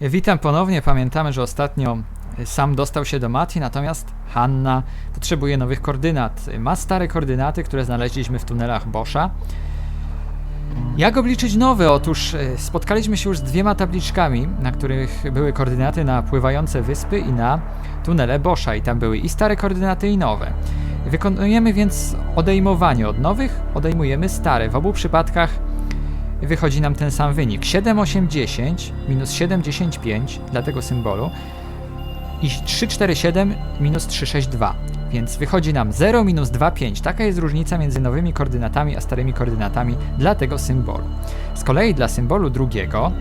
Witam ponownie. Pamiętamy, że ostatnio sam dostał się do Mati, natomiast Hanna potrzebuje nowych koordynat. Ma stare koordynaty, które znaleźliśmy w tunelach Boscha. Jak obliczyć nowe? Otóż e, spotkaliśmy się już z dwiema tabliczkami, na których były koordynaty na pływające wyspy i na tunele Boscha i tam były i stare koordynaty i nowe. Wykonujemy więc odejmowanie od nowych, odejmujemy stare. W obu przypadkach wychodzi nam ten sam wynik. 7, 8, 10 minus 7, 10, 5 dla tego symbolu i 3, 4, 7 minus 3, 6, 2. Więc wychodzi nam 0 minus 2, 5. Taka jest różnica między nowymi koordynatami a starymi koordynatami dla tego symbolu. Z kolei dla symbolu drugiego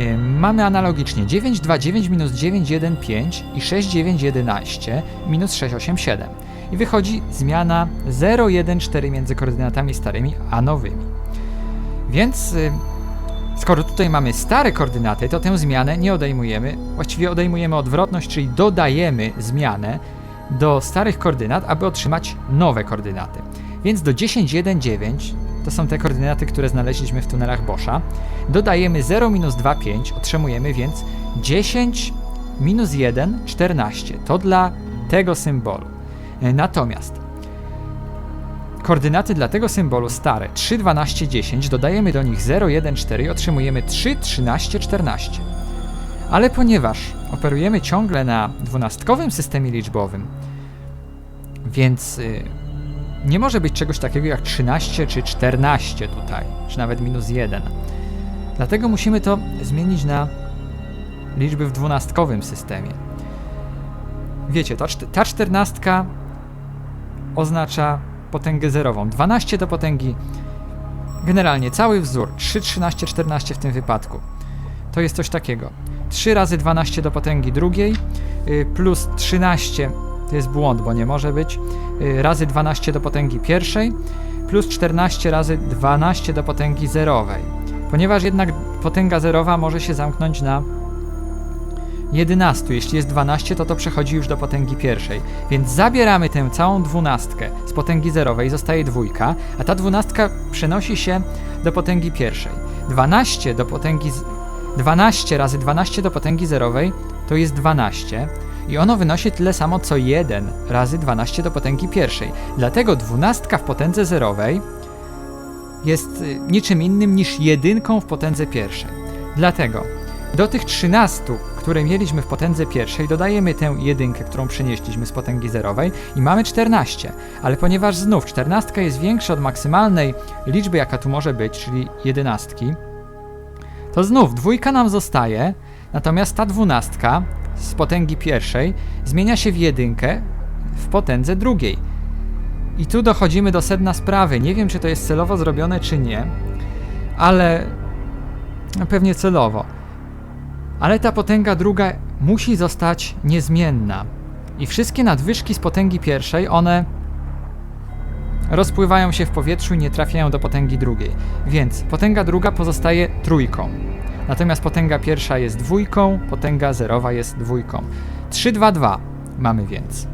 y, mamy analogicznie 9, 2, 9 minus 9, 1, 5 i 6, 9, 11 minus 6, 8, 7. I wychodzi zmiana 0, 1, 4 między koordynatami starymi a nowymi. Więc y, skoro tutaj mamy stare koordynaty, to tę zmianę nie odejmujemy, właściwie odejmujemy odwrotność, czyli dodajemy zmianę do starych koordynat, aby otrzymać nowe koordynaty. Więc do 10, 1, 9, to są te koordynaty, które znaleźliśmy w tunelach Boscha, dodajemy 0, minus 2, 5, otrzymujemy więc 10 minus 1, 14. To dla tego symbolu. E, Natomiast koordynaty dla tego symbolu stare 3, 12, 10, dodajemy do nich 0, 1, 4 i otrzymujemy 3, 13, 14. Ale ponieważ operujemy ciągle na dwunastkowym systemie liczbowym, więc y, nie może być czegoś takiego jak 13 czy 14 tutaj, czy nawet minus 1. Dlatego musimy to zmienić na liczby w dwunastkowym systemie. Wiecie, ta czternastka oznacza potęgę zerową. 12 do potęgi. Generalnie cały wzór 3, 13, 14 w tym wypadku. To jest coś takiego. 3 razy 12 do potęgi drugiej y, plus 13 to jest błąd, bo nie może być. y, Razy 12 do potęgi pierwszej plus 14 razy 12 do potęgi zerowej. Ponieważ jednak potęga zerowa może się zamknąć na 11. Jeśli jest 12, to to przechodzi już do potęgi pierwszej. Więc zabieramy tę całą dwunastkę z potęgi zerowej, zostaje dwójka, a ta dwunastka przenosi się do potęgi pierwszej. 12 do potęgi. z- 12 razy 12 do potęgi zerowej to jest 12. I ono wynosi tyle samo co 1 razy 12 do potęgi pierwszej. Dlatego dwunastka w potędze zerowej jest y, niczym innym niż jedynką w potędze pierwszej. Dlatego do tych 13, które mieliśmy w potędze pierwszej, dodajemy tę jedynkę, którą przenieśliśmy z potęgi zerowej i mamy 14. Ale ponieważ znów 14 jest większa od maksymalnej liczby, jaka tu może być, czyli 11, to znów dwójka nam zostaje, natomiast ta dwunastka z potęgi pierwszej zmienia się w jedynkę w potędze drugiej. I tu dochodzimy do sedna sprawy. Nie wiem, czy to jest celowo zrobione, czy nie, ale pewnie celowo. Ale ta potęga druga musi zostać niezmienna. I wszystkie nadwyżki z potęgi pierwszej, one rozpływają się w powietrzu i nie trafiają do potęgi drugiej. Więc potęga druga pozostaje trójką. Natomiast potęga pierwsza jest dwójką, potęga zerowa jest dwójką. 3, 2, 2 mamy więc.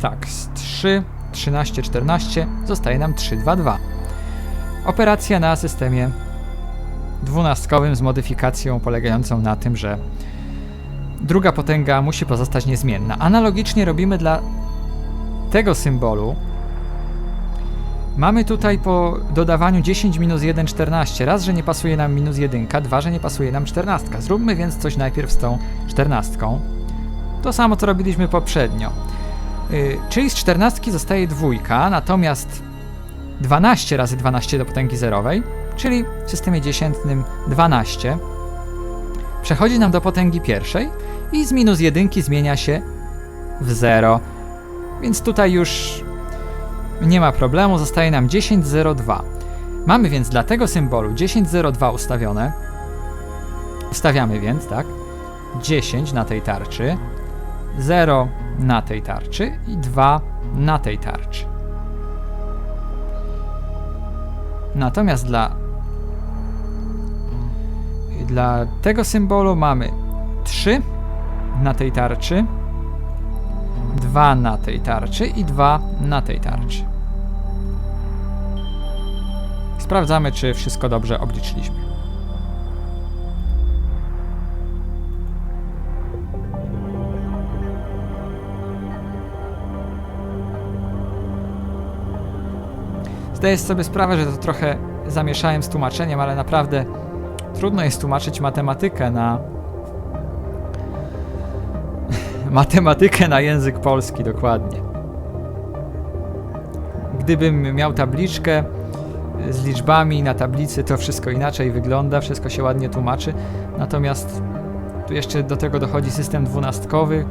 Tak, z 3, 13, 14 zostaje nam 3, 2, 2. Operacja na systemie dwunastkowym z modyfikacją polegającą na tym, że druga potęga musi pozostać niezmienna. Analogicznie robimy dla tego symbolu. Mamy tutaj po dodawaniu 10 minus 1 14. Raz, że nie pasuje nam minus 1, dwa, że nie pasuje nam 14. Zróbmy więc coś najpierw z tą 14. To samo co robiliśmy poprzednio. Yy, czyli z 14 zostaje dwójka, natomiast 12 razy 12 do potęgi zerowej, czyli w systemie dziesiętnym 12, przechodzi nam do potęgi pierwszej i z minus jedynki zmienia się w 0. Więc tutaj już nie ma problemu, zostaje nam 10,02. Mamy więc dla tego symbolu 10,02 ustawione. Ustawiamy więc, tak? 10 na tej tarczy, 0 na tej tarczy i 2 na tej tarczy. Natomiast dla dla tego symbolu mamy 3 na tej tarczy, 2 na tej tarczy i 2 na tej tarczy. Sprawdzamy, czy wszystko dobrze obliczyliśmy. Zdaję sobie sprawę, że to trochę zamieszałem z tłumaczeniem, ale naprawdę trudno jest tłumaczyć matematykę na. matematykę na język polski, dokładnie. Gdybym miał tabliczkę z liczbami na tablicy, to wszystko inaczej wygląda, wszystko się ładnie tłumaczy. Natomiast tu jeszcze do tego dochodzi system dwunastkowy,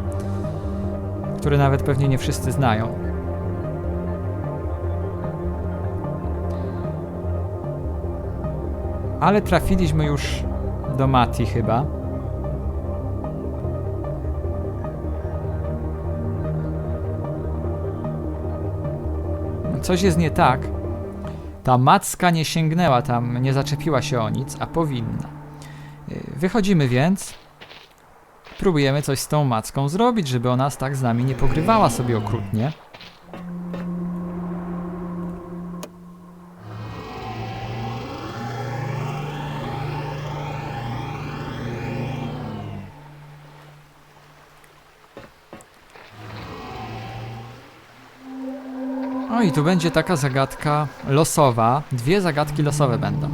który nawet pewnie nie wszyscy znają. Ale trafiliśmy już do Mati chyba. Coś jest nie tak. Ta macka nie sięgnęła tam, nie zaczepiła się o nic, a powinna. Y, Wychodzimy więc. Próbujemy coś z tą macką zrobić, żeby ona tak z nami nie pogrywała sobie okrutnie. I tu będzie taka zagadka losowa. Dwie zagadki losowe będą.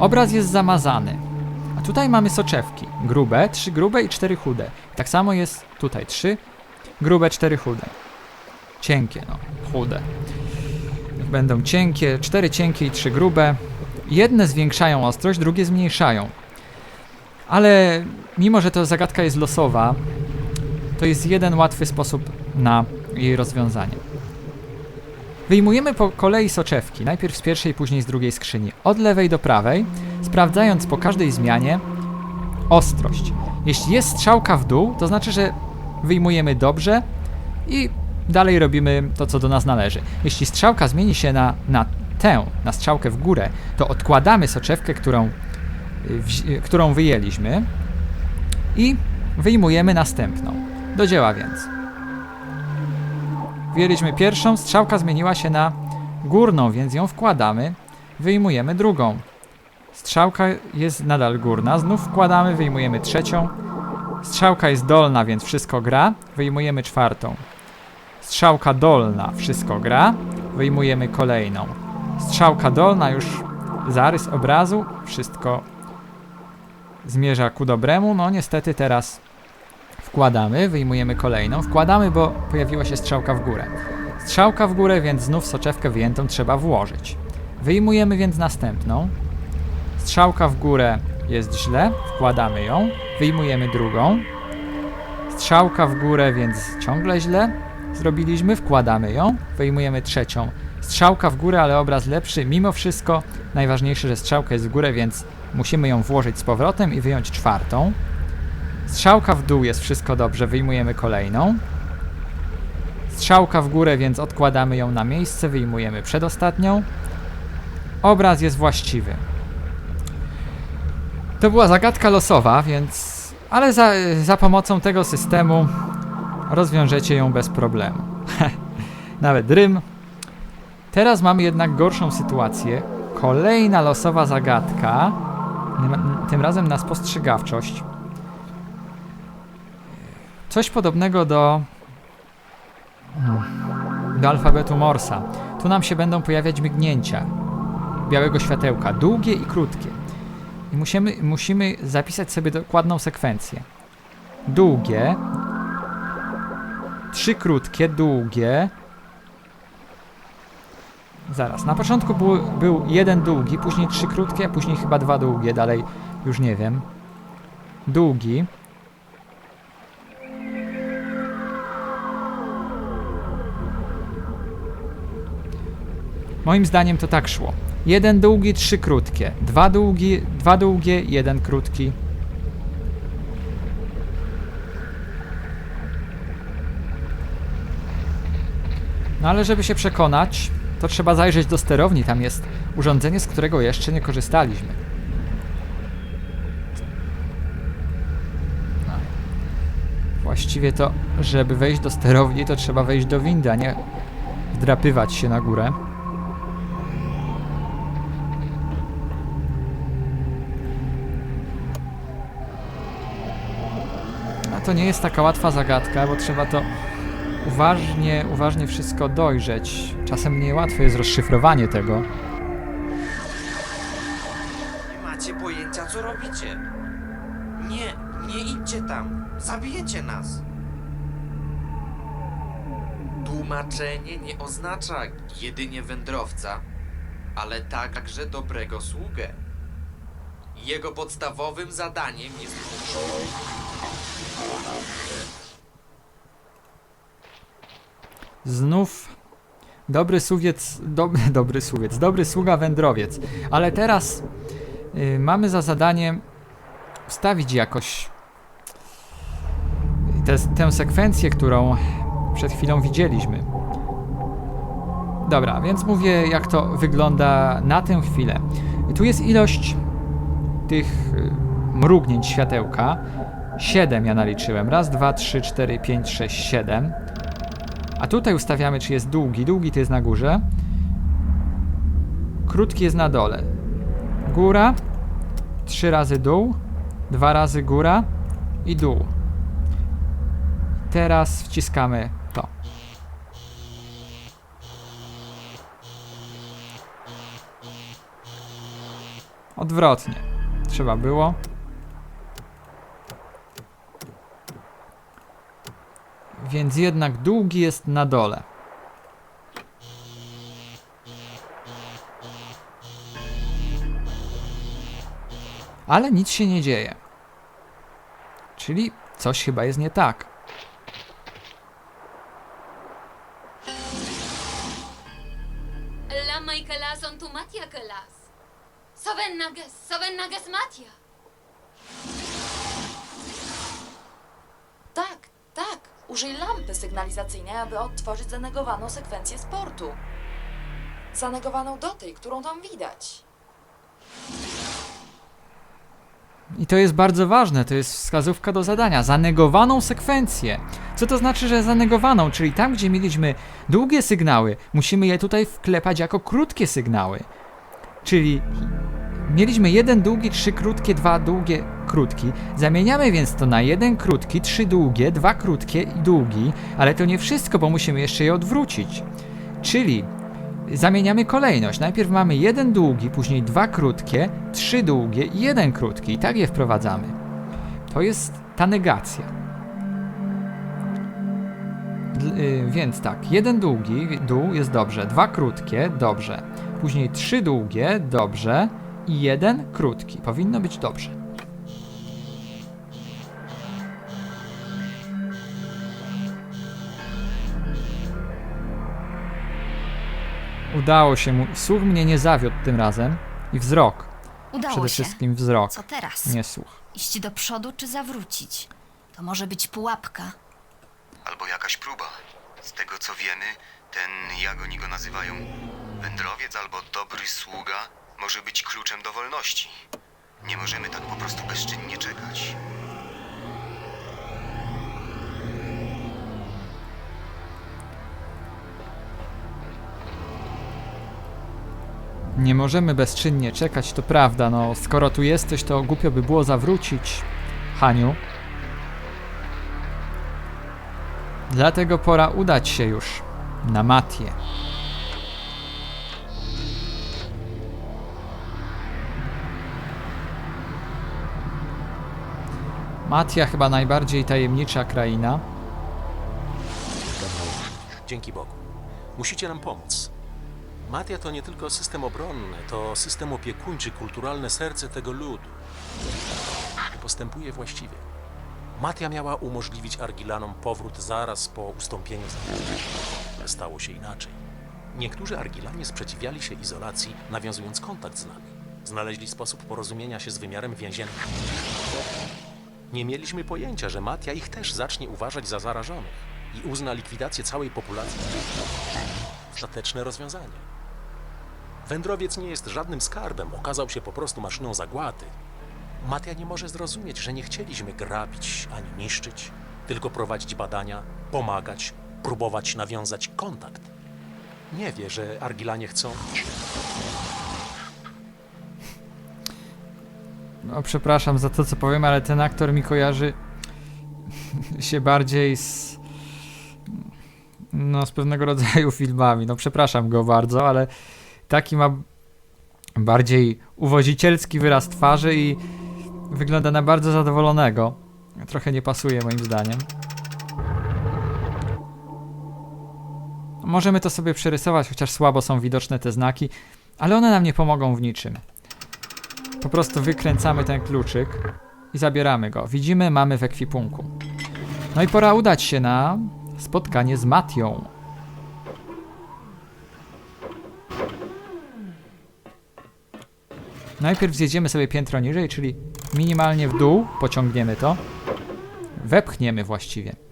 Obraz jest zamazany. A tutaj mamy soczewki. Grube, trzy grube i cztery chude. Tak samo jest tutaj trzy grube, cztery chude. Cienkie, no, chude. Będą cienkie, cztery cienkie i trzy grube. Jedne zwiększają ostrość, drugie zmniejszają. Ale mimo, że to zagadka jest losowa, to jest jeden łatwy sposób na jej rozwiązanie. Wyjmujemy po kolei soczewki, najpierw z pierwszej, później z drugiej skrzyni, od lewej do prawej, sprawdzając po każdej zmianie ostrość. Jeśli jest strzałka w dół, to znaczy, że wyjmujemy dobrze i dalej robimy to, co do nas należy. Jeśli strzałka zmieni się na, na tę, na strzałkę w górę, to odkładamy soczewkę, którą, y, wzi- którą wyjęliśmy i wyjmujemy następną. Do dzieła więc. Wyjęliśmy pierwszą, strzałka zmieniła się na górną, więc ją wkładamy, wyjmujemy drugą. Strzałka jest nadal górna, znów wkładamy, wyjmujemy trzecią. Strzałka jest dolna, więc wszystko gra, wyjmujemy czwartą. Strzałka dolna, wszystko gra, wyjmujemy kolejną. Strzałka dolna, już zarys obrazu, wszystko zmierza ku dobremu. No niestety teraz Wkładamy, wyjmujemy kolejną. Wkładamy, bo pojawiła się strzałka w górę. Strzałka w górę, więc znów soczewkę wyjętą trzeba włożyć. Wyjmujemy więc następną. Strzałka w górę jest źle, wkładamy ją. Wyjmujemy drugą. Strzałka w górę, więc ciągle źle. Zrobiliśmy, wkładamy ją. Wyjmujemy trzecią. Strzałka w górę, ale obraz lepszy. Mimo wszystko najważniejsze, że strzałka jest w górę, więc musimy ją włożyć z powrotem i wyjąć czwartą. Strzałka w dół jest wszystko dobrze, wyjmujemy kolejną. Strzałka w górę, więc odkładamy ją na miejsce, wyjmujemy przedostatnią. Obraz jest właściwy. To była zagadka losowa, więc. Ale za, za pomocą tego systemu rozwiążecie ją bez problemu. Nawet rym. Teraz mamy jednak gorszą sytuację. Kolejna losowa zagadka. Tym- razem na spostrzegawczość. Coś podobnego do. do alfabetu Morsa. Tu nam się będą pojawiać mignięcia białego światełka, długie i krótkie. I musimy, musimy zapisać sobie dokładną sekwencję. Długie, trzy krótkie, długie. Zaraz, na początku był, był jeden długi, później trzy krótkie, a później chyba dwa długie, dalej już nie wiem. Długi. Moim zdaniem to tak szło. Jeden długi, trzy krótkie. Dwa długi, dwa długie, jeden krótki. No ale żeby się przekonać, to trzeba zajrzeć do sterowni. Tam jest urządzenie, z którego jeszcze nie korzystaliśmy. No. Właściwie to, żeby wejść do sterowni, to trzeba wejść do windy, a nie wdrapywać się na górę. To nie jest taka łatwa zagadka, bo trzeba to uważnie, uważnie wszystko dojrzeć. Czasem niełatwe jest rozszyfrowanie tego. Nie macie pojęcia, co robicie. Nie, nie idźcie tam. Zabijecie nas. Tłumaczenie nie oznacza jedynie wędrowca, ale także dobrego sługę. Jego podstawowym zadaniem jest Znów dobry sługiec, dobry, dobry sługiec, dobry sługa wędrowiec. Ale teraz y, mamy za zadanie wstawić jakoś tę, tę sekwencję, którą przed chwilą widzieliśmy. Dobra, więc mówię, jak to wygląda na tę chwilę. Tu jest ilość tych y, mrugnięć światełka. 7 ja naliczyłem. Raz, dwa, trzy, cztery, pięć, sześć, siedem. A tutaj ustawiamy, czy jest długi. Długi to jest na górze. Krótki jest na dole. Góra, trzy razy dół, dwa razy góra i dół. Teraz wciskamy to. Odwrotnie. Trzeba było. więc jednak długi jest na dole. Ale nic się nie dzieje. Czyli coś chyba jest nie tak. Lama i kelas on tu matia kelas. Soven nages, soven nages matia. Użyj lampy sygnalizacyjnej, aby odtworzyć zanegowaną sekwencję sportu. Zanegowaną do tej, którą tam widać. I to jest bardzo ważne, to jest wskazówka do zadania. Zanegowaną sekwencję. Co to znaczy, że zanegowaną? Czyli tam, gdzie mieliśmy długie sygnały, musimy je tutaj wklepać jako krótkie sygnały. Czyli mieliśmy jeden długi, trzy krótkie, dwa długie, krótki. Zamieniamy więc to na jeden krótki, trzy długie, dwa krótkie i długi, ale to nie wszystko, bo musimy jeszcze je odwrócić. Czyli zamieniamy kolejność. Najpierw mamy jeden długi, później dwa krótkie, trzy długie i jeden krótki. I tak je wprowadzamy. To jest ta negacja. Y, więc tak, jeden długi, dół jest dobrze, dwa krótkie, dobrze. Później trzy długie, dobrze. I jeden krótki. Powinno być dobrze. Udało się mu. Słuch mnie nie zawiódł tym razem. I wzrok. Udało Przede się. wszystkim wzrok. Co teraz? Nie słuch. Iść do przodu czy zawrócić? To może być pułapka. albo jakaś próba. Z tego co wiemy, ten, jak oni go nazywają, wędrowiec albo dobry sługa, może być kluczem do wolności. Nie możemy tak po prostu bezczynnie czekać. Nie możemy bezczynnie czekać, to prawda. No, skoro tu jesteś, to głupio by było zawrócić. Haniu. Dlatego pora udać się już na Matię. Matia chyba najbardziej tajemnicza kraina. Dzięki Bogu. Musicie nam pomóc. Matia to nie tylko system obronny, to system opiekuńczy, kulturalne serce tego ludu. Postępuje właściwie. Matia miała umożliwić Argilanom powrót zaraz po ustąpieniu. Ale stało się inaczej. Niektórzy Argilanie sprzeciwiali się izolacji, nawiązując kontakt z nami. Znaleźli sposób porozumienia się z wymiarem więziennym. Nie mieliśmy pojęcia, że Matia ich też zacznie uważać za zarażonych i uzna likwidację całej populacji. Ostateczne rozwiązanie. Wędrowiec nie jest żadnym skarbem, okazał się po prostu maszyną zagłady. Matia nie może zrozumieć, że nie chcieliśmy grabić ani niszczyć, tylko prowadzić badania, pomagać, próbować nawiązać kontakt. Nie wie, że Argilanie chcą. No, przepraszam za to, co powiem, ale ten aktor mi kojarzy. się bardziej z. No, z pewnego rodzaju filmami. No, przepraszam go bardzo, ale taki ma bardziej uwozicielski wyraz twarzy i wygląda na bardzo zadowolonego. Trochę nie pasuje moim zdaniem. Możemy to sobie przerysować, chociaż słabo są widoczne te znaki, ale one nam nie pomogą w niczym. Po prostu wykręcamy ten kluczyk i zabieramy go. Widzimy, mamy w ekwipunku. No i pora udać się na spotkanie z Matią. Najpierw zjedziemy sobie piętro niżej, czyli minimalnie w dół, pociągniemy to. Wepchniemy właściwie.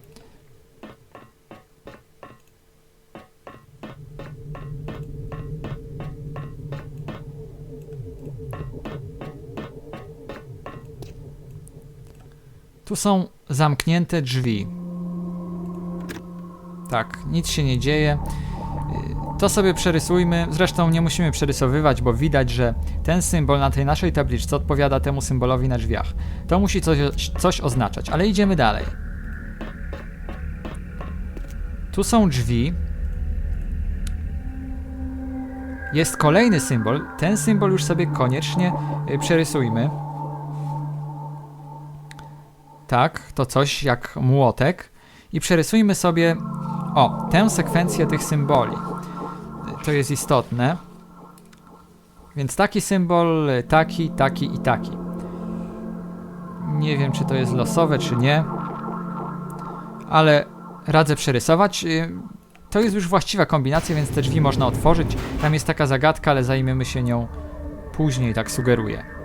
Tu są zamknięte drzwi. Tak, nic się nie dzieje. Y, To sobie przerysujmy. Zresztą nie musimy przerysowywać, bo widać, że ten symbol na tej naszej tabliczce odpowiada temu symbolowi na drzwiach. To musi coś, coś oznaczać, ale idziemy dalej. Tu są drzwi. Jest kolejny symbol. Ten symbol już sobie koniecznie y, przerysujmy. Tak, to coś jak młotek. I przerysujmy sobie, o, tę sekwencję tych symboli. To jest istotne. Więc taki symbol, taki, taki i taki. Nie wiem, czy to jest losowe, czy nie. Ale radzę przerysować. Y, To jest już właściwa kombinacja, więc te drzwi można otworzyć. Tam jest taka zagadka, ale zajmiemy się nią później, tak sugeruję.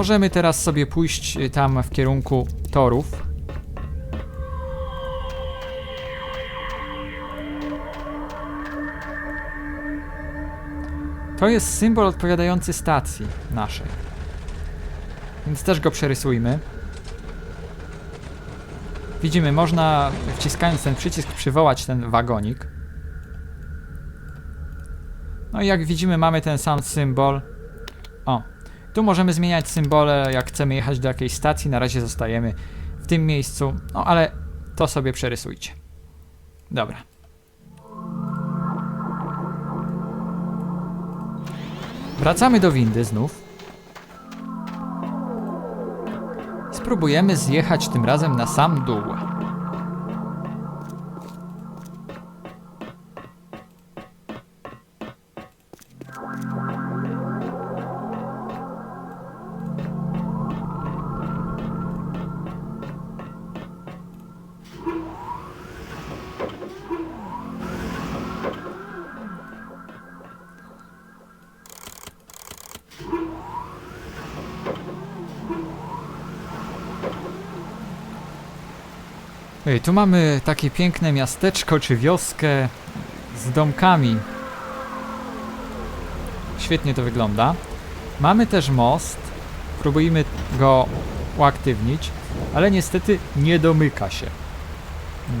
Możemy teraz sobie pójść y, tam w kierunku torów. To jest symbol odpowiadający stacji naszej. Więc też go przerysujmy. Widzimy, można wciskając ten przycisk przywołać ten wagonik. No i jak widzimy mamy ten sam symbol. O, tu możemy zmieniać symbole, jak chcemy jechać do jakiejś stacji. Na razie zostajemy w tym miejscu. No ale to sobie przerysujcie. Dobra. Wracamy do windy znów. Spróbujemy zjechać tym razem na sam dół. Tu mamy takie piękne miasteczko czy wioskę z domkami. Świetnie to wygląda. Mamy też most. Próbujemy go uaktywnić, ale niestety nie domyka się.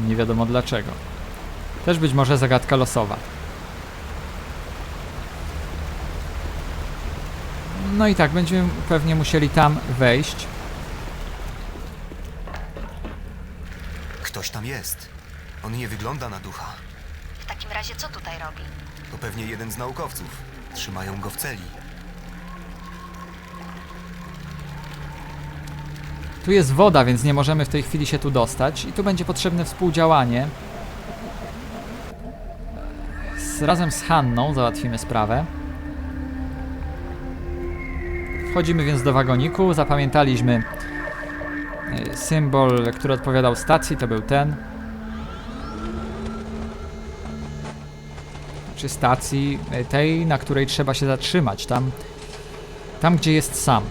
Nie wiadomo dlaczego. Też być może zagadka losowa. No i tak, będziemy pewnie musieli tam wejść. Ktoś tam jest. On nie wygląda na ducha. W takim razie co tutaj robi? To pewnie jeden z naukowców. Trzymają go w celi. Tu jest woda, więc nie możemy w tej chwili się tu dostać. I tu będzie potrzebne współdziałanie. Z, razem z Hanną załatwimy sprawę. Wchodzimy więc do wagoniku. Zapamiętaliśmy symbol, który odpowiadał stacji, to był ten. Czy stacji tej, na której trzeba się zatrzymać. Tam, tam gdzie jest sam.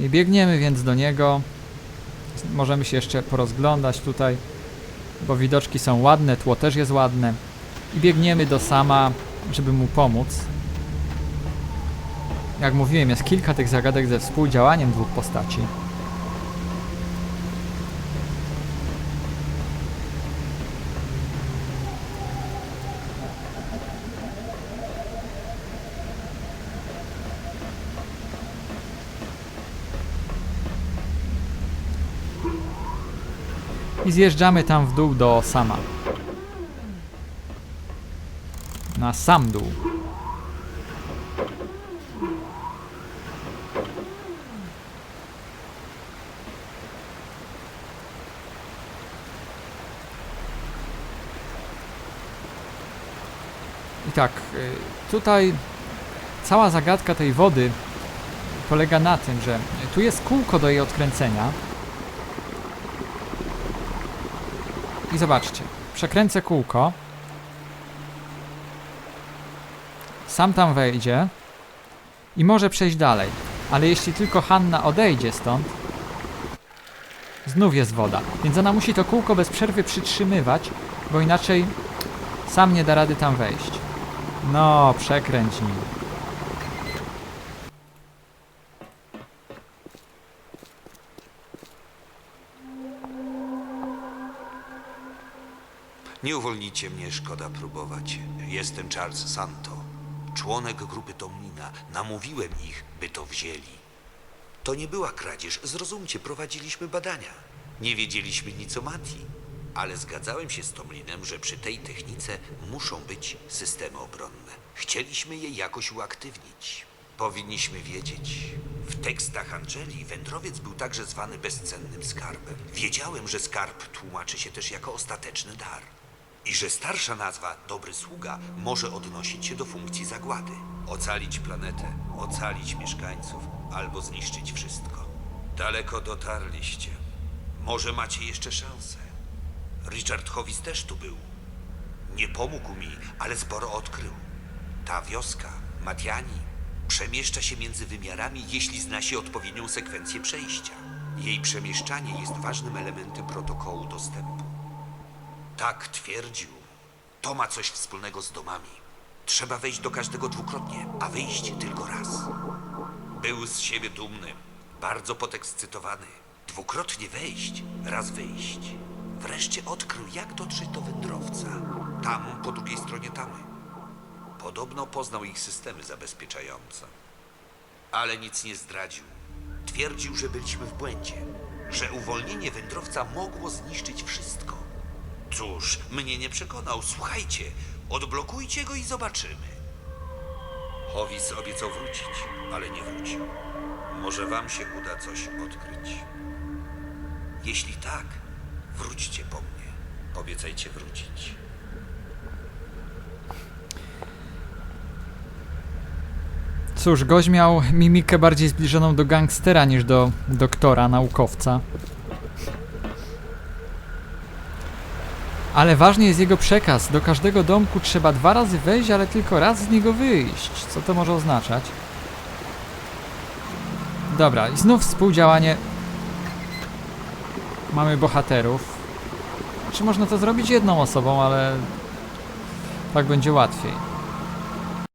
I biegniemy więc do niego. Możemy się jeszcze porozglądać tutaj, bo widoczki są ładne, tło też jest ładne. I biegniemy do sama, żeby mu pomóc. Jak mówiłem, jest kilka tych zagadek ze współdziałaniem dwóch postaci. I zjeżdżamy tam w dół do sama. Na sam dół. I tak, y, tutaj cała zagadka tej wody polega na tym, że tu jest kółko do jej odkręcenia. I zobaczcie, przekręcę kółko. Sam tam wejdzie i może przejść dalej. Ale jeśli tylko Hanna odejdzie stąd, znów jest woda. Więc ona musi to kółko bez przerwy przytrzymywać, bo inaczej sam nie da rady tam wejść. No, przekręć nim. Nie uwolnicie mnie, szkoda próbować. Jestem Charles Santo, członek grupy Tomlina. Namówiłem ich, by to wzięli. To nie była kradzież, zrozumcie, prowadziliśmy badania. Nie wiedzieliśmy nic o Mati, ale zgadzałem się z Tomlinem, że przy tej technice muszą być systemy obronne. Chcieliśmy je jakoś uaktywnić. Powinniśmy wiedzieć. W tekstach Angeli wędrowiec był także zwany bezcennym skarbem. Wiedziałem, że skarb tłumaczy się też jako ostateczny dar. I że starsza nazwa, dobry sługa, może odnosić się do funkcji zagłady. Ocalić planetę, ocalić mieszkańców, albo zniszczyć wszystko. Daleko dotarliście. Może macie jeszcze szansę. Richard Hovis też tu był. Nie pomógł mi, ale sporo odkrył. Ta wioska, Matiani, przemieszcza się między wymiarami, jeśli zna się odpowiednią sekwencję przejścia. Jej przemieszczanie jest ważnym elementem protokołu dostępu. Tak twierdził. To ma coś wspólnego z domami. Trzeba wejść do każdego dwukrotnie, a wyjść tylko raz. Był z siebie dumny, bardzo podekscytowany. Dwukrotnie wejść, raz wyjść. Wreszcie odkrył, jak dotrzeć do wędrowca. Tam, po drugiej stronie tamy. Podobno poznał ich systemy zabezpieczające. Ale nic nie zdradził. Twierdził, że byliśmy w błędzie. Że uwolnienie wędrowca mogło zniszczyć wszystko. Cóż, mnie nie przekonał. Słuchajcie, odblokujcie go i zobaczymy. Howis obiecał wrócić, ale nie wrócił. Może wam się uda coś odkryć. Jeśli tak, wróćcie po mnie. Obiecajcie wrócić. Cóż, gość miał mimikę bardziej zbliżoną do gangstera niż do doktora, naukowca. Ale ważny jest jego przekaz. Do każdego domku trzeba dwa razy wejść, ale tylko raz z niego wyjść. Co to może oznaczać? Dobra, i znów współdziałanie. Mamy bohaterów. Czy można to zrobić jedną osobą, ale tak będzie łatwiej.